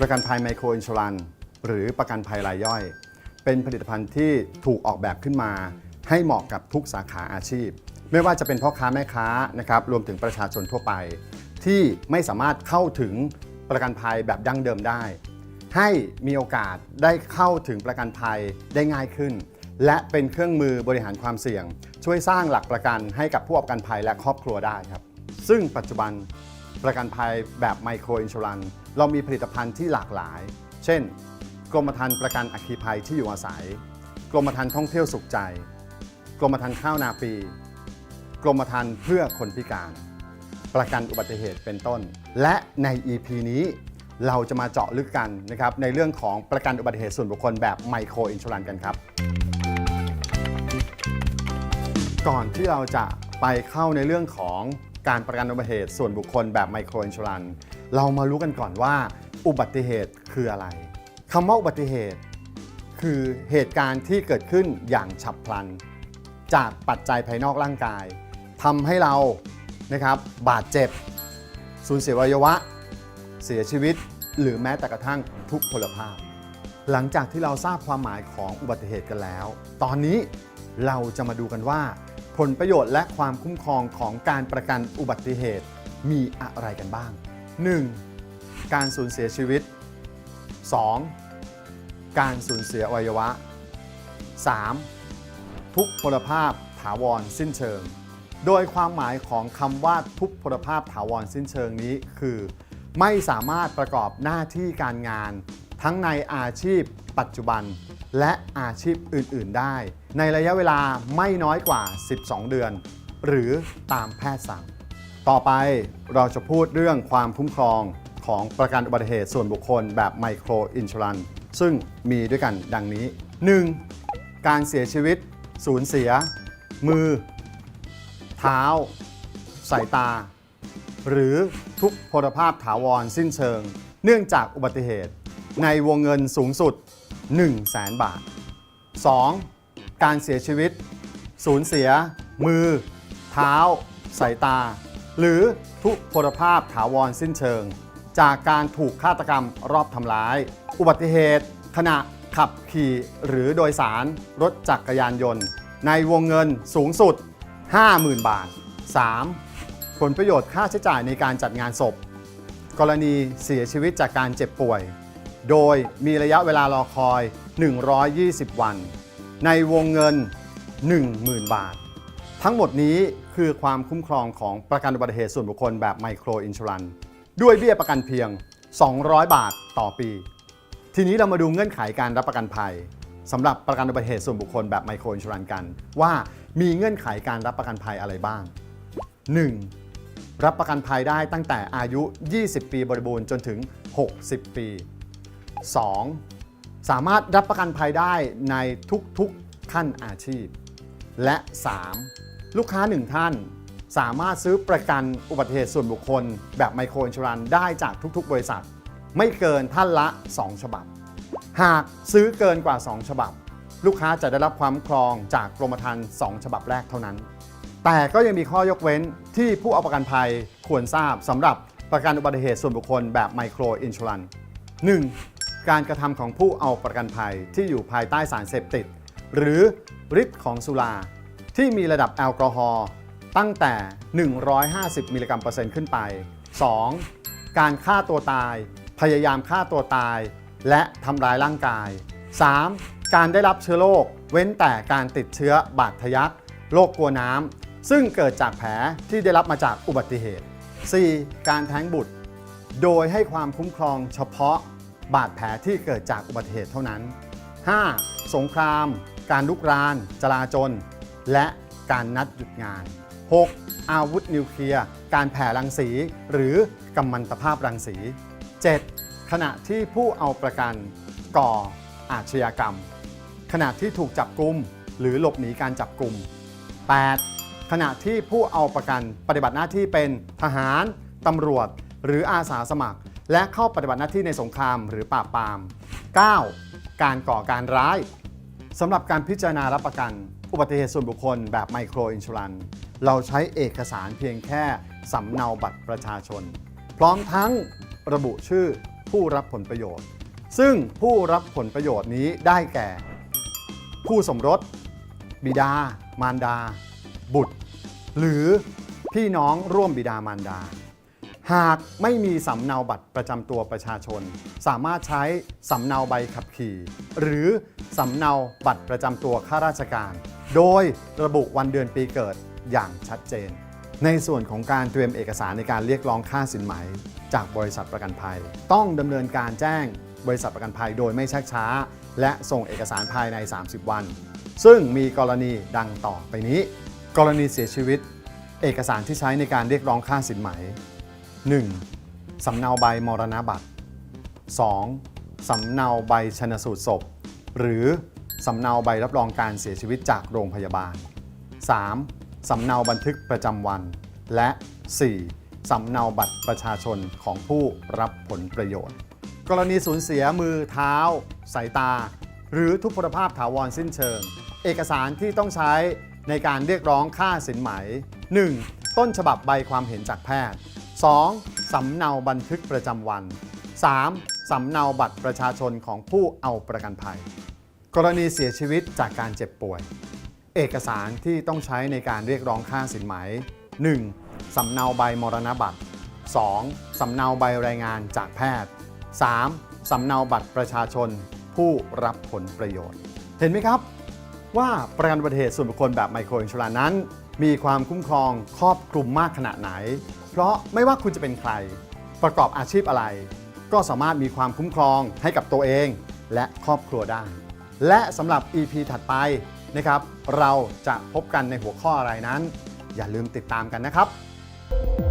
ประกันภัยไมโครอินช r รันหรือประกันภัยรายย่อย เป็นผลิตภัณฑ์ที่ถูกออกแบบขึ้นมา ให้เหมาะกับทุกสาขาอาชีพ ไม่ว่าจะเป็นพ่อค้าแม่ค้านะครับรวมถึงประชาชนทั่วไป ที่ไม่สามารถเข้าถึงประกันภัยแบบดั้งเดิมได้ ให้มีโอกาสได้เข้าถึงประกันภัยได้ง่ายขึ้น และเป็นเครื่องมือบริหารความเสี่ยง ช่วยสร้างหลักประกันให้กับผู้ประกันภัยและครอบครัวได้ครับ ซึ่งปัจจุบันประกันภัยแบบไมโครอินช r รัน เรามีผลิตภัณฑ์ที่หลากหลาย เช่น กรมธรรม์ประกันอัคคีภัยที่อยู่อาศัย กรมธรรม์ท่องเที่ยวสุขใจ กรมธรรม์ข้าวนาปี กรมธรรม์เพื่อคนพิการ ประกันอุบัติเหตุเป็นต้น และใน EP นี้เราจะมาเจาะลึกกันนะครับในเรื่องของประกันอุบัติเหตุส่วนบุคคลแบบไมโครอินช r รันกันครับ ก่อนที่เราจะไปเข้าในเรื่องของการประกันอุบัติเหตุส่วนบุคคลแบบไมโครอินช r รัน เรามารู้กันก่อนว่า อุบัติเหตุคืออะไรคำว่าอุบัติเหตุ คือเหตุการณ์ที่เกิดขึ้นอย่างฉับพลัน จากปัจจัยภายนอกร่างกายทำให้เรานะครับบาดเจ็บ สูญเสียอวัยวะ เสียชีวิต หรือแม้แต่กระทั่งทุกพลภาพ หลังจากที่เราทราบความหมายของอุบัติเหตุกันแล้ว ตอนนี้เราจะมาดูกันว่า ผลประโยชน์และความคุ้มครองของการประกันอุบัติเหตุมีอะไรกันบ้าง 1. การสูญเสียชีวิต 2. การสูญเสียอวัยวะ 3. ทุกพลภาพถาวรสิ้นเชิง โดยความหมายของคำว่าทุกพลภาพถาวรสิ้นเชิงนี้คือ ไม่สามารถประกอบหน้าที่การงาน ทั้งในอาชีพ ปัจจุบัน และอาชีพอื่น ๆ ได้ ในระยะเวลาไม่น้อยกว่า 12 เดือน หรือตามแพทย์สั่ง ต่อไปเราจะพูดเรื่องความคุ้มครองของประกันอุบัติเหตุส่วนบุคคลแบบไมโครอินช r รันซึ่งมีด้วยกันดังนี้ 1. การเสียชีวิต สูญเสีย มือ เท้า สายตา หรือทุกพลภาพถาวรสิ้นเชิง เนื่องจากอุบัติเหตุ ในวงเงินสูงสุด 1 0 0 0 0แสนบาท 2. การเสียชีวิต สูญเสีย มือ เท้า สายตา หรือทุพพลภาพถาวรสิ้นเชิง จากการถูกฆาตกรรมรอบทำร้าย อุบัติเหตุ ขณะขับขี่หรือโดยสารรถจักรยานยนต์ ในวงเงินสูงสุด 50,000 บาท 3. ผลประโยชน์ค่าใช้จ่ายในการจัดงานศพ กรณีเสียชีวิตจากการเจ็บป่วย โดยมีระยะเวลารอคอย 120 วัน ในวงเงิน 10,000 บาท ทั้งหมดนี้คือความคุ้มครองของประกันอุบัติเหตุส่วนบุคคลแบบไมโครอินช r รันด้วยเบี้ยประกันเพียง 200 บาทต่อปี ทีนี้เรามาดูเงื่อนไขการรับประกันภัยสำหรับประกันอุบัติเหตุส่วนบุคคลแบบไมโครอินช r รันกัน ว่ามีเงื่อนไขการรับประกันภัยอะไรบ้าง 1. รับประกันภัยได้ตั้งแต่อายุ 20 ปีบริบูรณ์จนถึง 60 ปี 2. สามารถรับประกันภัยได้ในทุกๆขั้นอาชีพ และ 3. ลูกค้า 1 ท่าน สามารถซื้อประกันอุบัติเหตุส่วนบุคคล แบบไมโครอินช r รันได้จากทุกๆ บริษัท ไม่เกินท่านละ 2 ฉบับ หากซื้อเกินกว่า 2 ฉบับ ลูกค้าจะได้รับความครองจากกรมธรรม์2ฉบับแรกเท่านั้น แต่ก็ยังมีข้อยกเว้นที่ผู้เอาประกันภัยควรทราบสำหรับประกันอุบัติเหตุส่วนบุคคลแบบไมโครอินช r รัน 1. การกระทำของผู้เอาประกันภัยที่อยู่ภายใต้สารเสพติด หรือฤทธิ์ของสุราที่มีระดับแอลกอฮอล์ตั้งแต่ 150 มิลลิกรัมเปอร์เซ็นต์ขึ้นไป 2. การฆ่าตัวตาย พยายามฆ่าตัวตาย และทำร้ายร่างกาย 3. การได้รับเชื้อโรคเว้นแต่การติดเชื้อบาดทะยักโรคกลัวน้ำ ซึ่งเกิดจากแผลที่ได้รับมาจากอุบัติเหตุ 4. การแท้งบุตร โดยให้ความคุ้มครองเฉพาะบาดแผลที่เกิดจากอุบัติเหตุเท่านั้น 5. สงคราม การลุกราน จลาจล และการนัดหยุดงาน 6. อาวุธนิวเคลียร์ การแผ่รังสี หรือกัมมันตภาพรังสี 7. ขณะที่ผู้เอาประกันก่ออาชญากรรม ขณะที่ถูกจับกุมหรือหลบหนีการจับกุม 8. ขณะที่ผู้เอาประกันปฏิบัติหน้าที่เป็นทหาร ตำรวจ หรืออาสาสมัคร และเข้าปฏิบัติหน้าที่ในสงครามหรือปราบปราม 9. การก่อการร้าย สำหรับการพิจารณารับประกัน อุบัติเหตุส่วนบุคคลแบบไมโครอินช r รันเราใช้เอกสารเพียงแค่สำเนาบัตรประชาชน พร้อมทั้งระบุชื่อผู้รับผลประโยชน์ ซึ่งผู้รับผลประโยชน์นี้ได้แก่ ผู้สมรส บิดา มารดา บุตร หรือพี่น้องร่วมบิดามารดา หากไม่มีสำเนาบัตรประจำตัวประชาชน สามารถใช้สำเนาใบขับขี่ หรือสำเนาบัตรประจำตัวข้าราชการ โดยระบุวันเดือนปีเกิดอย่างชัดเจน ในส่วนของการเตรียมเอกสารในการเรียกร้องค่าสินไหม จากบริษัทประกันภัย ต้องดำเนินการแจ้งบริษัทประกันภัยโดยไม่ชักช้า และส่งเอกสารภายใน 30 วัน ซึ่งมีกรณีดังต่อไปนี้ กรณีเสียชีวิต เอกสารที่ใช้ในการเรียกร้องค่าสินไหม 1. สำเนาใบมรณบัตร 2. สำเนาใบชนสูตรศพ หรือสำเนาใบรับรองการเสียชีวิตจากโรงพยาบาล 3. สำเนาบันทึกประจำวัน และ 4. สำเนาบัตรประชาชนของผู้รับผลประโยชน์ กรณีสูญเสียมือเท้า สายตา หรือทุพพลภาพถาวรสิ้นเชิง เอกสารที่ต้องใช้ในการเรียกร้องค่าสินไหม 1. ต้นฉบับใบความเห็นจากแพทย์ 2. สำเนาบันทึกประจำวัน 3. สำเนาบัตรประชาชนของผู้เอาประกันภัย กรณีเสียชีวิตจากการเจ็บป่วย เอกสารที่ต้องใช้ในการเรียกร้องค่าสินไหม 1. สำเนาใบมรณบัตร 2. สำเนาใบรายงานจากแพทย์ 3. สำเนาบัตรประชาชน ผู้รับผลประโยชน์ เห็นไหมครับ ว่าประกันอุบัติเหตุส่วนบุคคลแบบไมโครอินชูรันนั้น มีความคุ้มครองครอบคลุมมากขนาดไหน เพราะไม่ว่าคุณจะเป็นใคร ประกอบอาชีพอะไร ก็สามารถมีความคุ้มครองให้กับตัวเองและครอบครัวได้ และสำหรับ EP ถัดไปนะครับ เราจะพบกันในหัวข้ออะไรนั้น อย่าลืมติดตามกันนะครับ